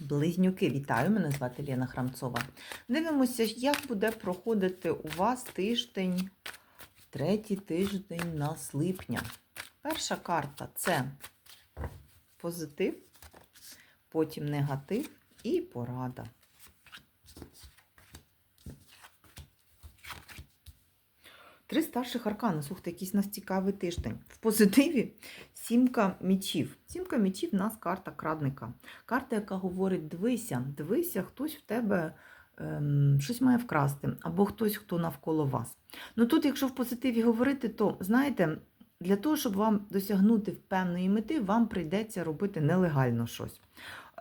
Близнюки, вітаю! Мене звати Лена Храмцова. Дивимося, як буде проходити у вас тиждень, третій тиждень нас липня. Перша карта це позитив, потім негатив і порада. Три старших аркани. Слухайте, якийсь нас цікавий тиждень. В позитиві сімка мічів. Сімка мічів в нас карта крадника. Карта, яка говорить: дивися, дивися, хтось в тебе ем, щось має вкрасти, або хтось, хто навколо вас. Ну тут, якщо в позитиві говорити, то знаєте, для того, щоб вам досягнути певної мети, вам прийдеться робити нелегально щось.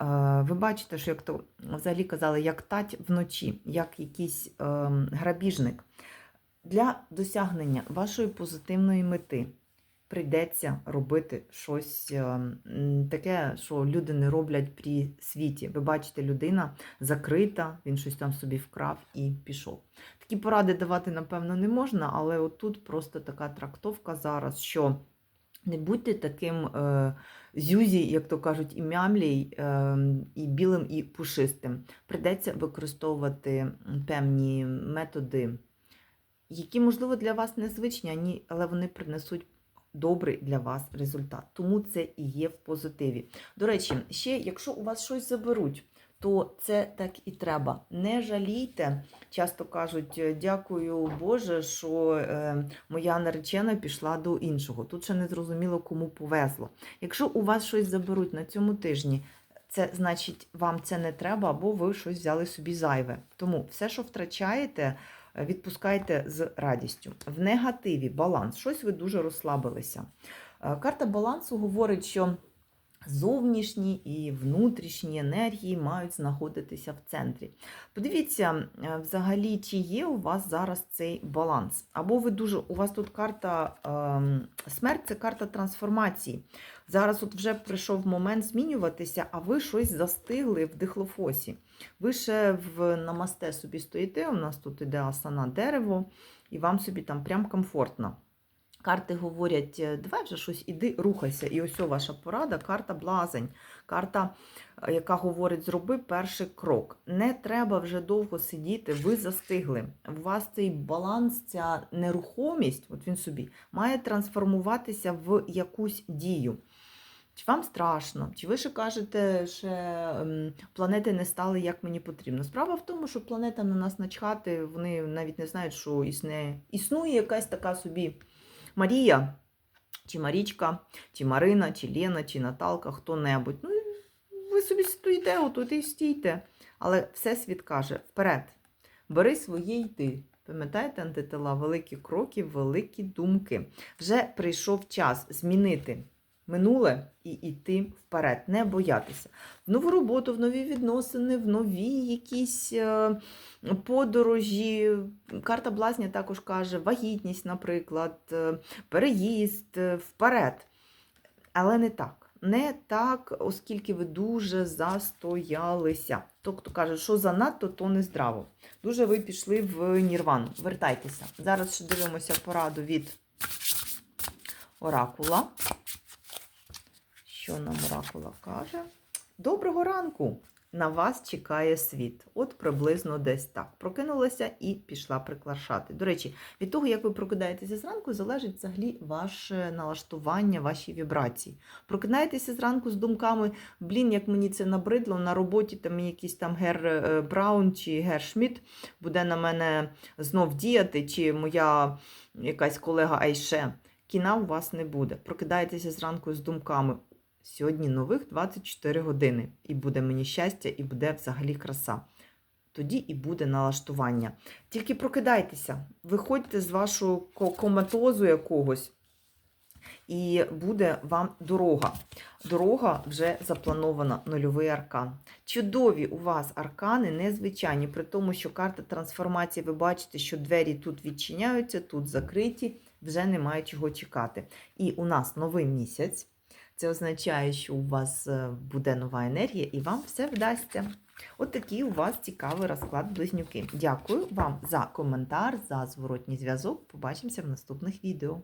Е, Ви бачите, що як то взагалі казали, як тать вночі, як якийсь ем, грабіжник. Для досягнення вашої позитивної мети прийдеться робити щось е, таке, що люди не роблять при світі. Ви бачите, людина закрита, він щось там собі вкрав і пішов. Такі поради давати, напевно, не можна, але отут просто така трактовка зараз, що не будьте таким е, зюзі, як то кажуть, і мямлій, е, і білим, і пушистим. Придеться використовувати певні методи які, можливо, для вас незвичні, але вони принесуть добрий для вас результат. Тому це і є в позитиві. До речі, ще, якщо у вас щось заберуть, то це так і треба. Не жалійте. Часто кажуть, «Е, дякую Боже, що е, моя наречена пішла до іншого. Тут ще не зрозуміло, кому повезло. Якщо у вас щось заберуть на цьому тижні, це значить, вам це не треба, або ви щось взяли собі зайве. Тому все, що втрачаєте, відпускайте з радістю. В негативі баланс. Щось ви дуже розслабилися. Е, Карта балансу говорить, що зовнішні і внутрішні енергії мають знаходитися в центрі. Подивіться, е, взагалі, чи є у вас зараз цей баланс. Або ви дуже, у вас тут карта ем, смерть це карта трансформації. Зараз от вже прийшов момент змінюватися, а ви щось застигли в дихлофосі. Ви ще в намасте собі стоїте, у нас тут іде асана дерево, і вам собі там прям комфортно. Карти говорять, «Е, давай вже щось іди, рухайся. І ось ваша порада, карта блазень. Карта, е, яка говорить, зроби перший крок. Не треба вже довго сидіти, ви застигли. У вас цей баланс, ця нерухомість, от він собі, має трансформуватися в якусь дію. Чи вам страшно? Чи ви ще кажете, що ем, планети не стали, як мені потрібно? Справа в тому, що планета на нас начхати, вони навіть не знають, що існує, існує якась така собі Марія, чи Марічка, чи Марина, чи Лена, чи Наталка, хто-небудь. Ну, ви собі стоїте, отут і стійте. Але Всесвіт каже: вперед, бери своє йти. Пам'ятаєте, антитела, великі кроки, великі думки. Вже прийшов час змінити минуле і йти вперед, не боятися. В нову роботу, в нові відносини, в нові якісь е, подорожі. Карта Блазня також каже, вагітність, наприклад, е, переїзд е, вперед. Але не так. Не так, оскільки ви дуже застоялися. Тобто каже, що занадто, то не здраво. Дуже ви пішли в Нірвану. Вертайтеся. Зараз ще дивимося пораду від Оракула. Що нам Оракула каже? Доброго ранку! На вас чекає світ. От приблизно десь так. Прокинулася і пішла приклашати. До речі, від того, як ви прокидаєтеся зранку, залежить взагалі ваше налаштування, ваші вібрації. Прокидаєтеся зранку з думками, блін, як мені це набридло, на роботі там якийсь там Гер е, Браун чи Гер Шмідт буде на мене знов діяти, чи моя якась колега Айше. Кіна у вас не буде. Прокидаєтеся зранку з думками. Сьогодні нових 24 години. І буде мені щастя, і буде взагалі краса. Тоді і буде налаштування. Тільки прокидайтеся, виходьте з вашого ко- коматозу якогось, і буде вам дорога. Дорога вже запланована, нульовий аркан. Чудові у вас аркани, незвичайні, при тому, що карта трансформації, ви бачите, що двері тут відчиняються, тут закриті, вже немає чого чекати. І у нас новий місяць. Це означає, що у вас е, буде нова енергія і вам все вдасться. От такий у вас цікавий розклад близнюки. Дякую вам за коментар, за зворотній зв'язок. Побачимося в наступних відео.